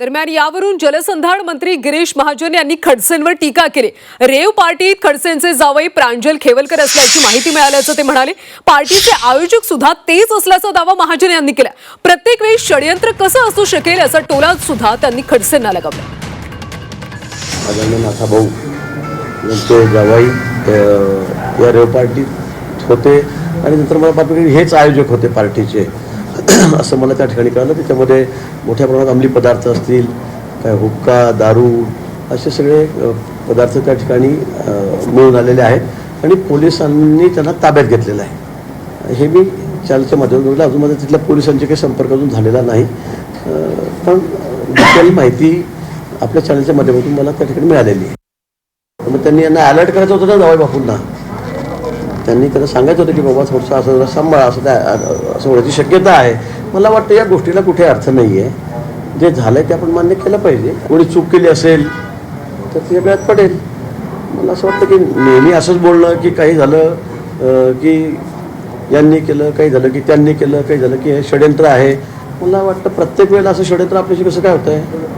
दरम्यान यावरून जलसंधारण मंत्री गिरीश महाजन यांनी खडसेंवर टीका केली. रेव पार्टीत खडसेंचे जावई प्रांजल खेवलकर असल्याची माहिती मिळाल्याचं ते म्हणाले. पार्टीचे आयोजक सुद्धा तेच असल्याचा दावा महाजन यांनी केला. प्रत्येक वेळी षडयंत्र कसं असू शकेल असा टोला सुद्धा त्यांनी खडसेंना लगावला. आदरणीय नाथा भाऊ यांचे जावाई या रेव पार्टीत होते आणि नंतर मला हेच आयोजक होते पार्टीचे. असं मला त्या ठिकाणी कळलं. त्याच्यामध्ये मोठ्या प्रमाणात अंमली पदार्थ असतील काय हुक्का दारू असे सगळे पदार्थ त्या ठिकाणी मिळून आलेले आहेत. आणि पोलिसांनी त्यांना ताब्यात घेतलेलं आहे. हे मी चॅनलच्या माध्यमातून अजून माझा तिथल्या पोलिसांचे काही संपर्क अजून झालेला नाही. पण डिटेल माहिती आपल्या चॅनलच्या माध्यमातून मला त्या ठिकाणी मिळालेली आहे. मग त्यांनी यांना अलर्ट करायचं होतं ना जावई बापूंना? त्यांनी त्याला सांगायचं होतं की बाबा थोडंसं असं जरा सांभाळा असं त्या असं होण्याची शक्यता आहे. मला वाटतं या गोष्टीला कुठे अर्थ नाही आहे जे झालंय ते आपण मान्य केलं पाहिजे. कोणी चूक केली असेल तर ती वेळात पडेल. मला असं वाटतं की नेहमी असंच बोलणं की काही झालं की यांनी केलं काही झालं की त्यांनी केलं काही झालं की हे षडयंत्र आहे. मला वाटतं प्रत्येक वेळेला असं षडयंत्र आपल्याशी कसं काय होतं आहे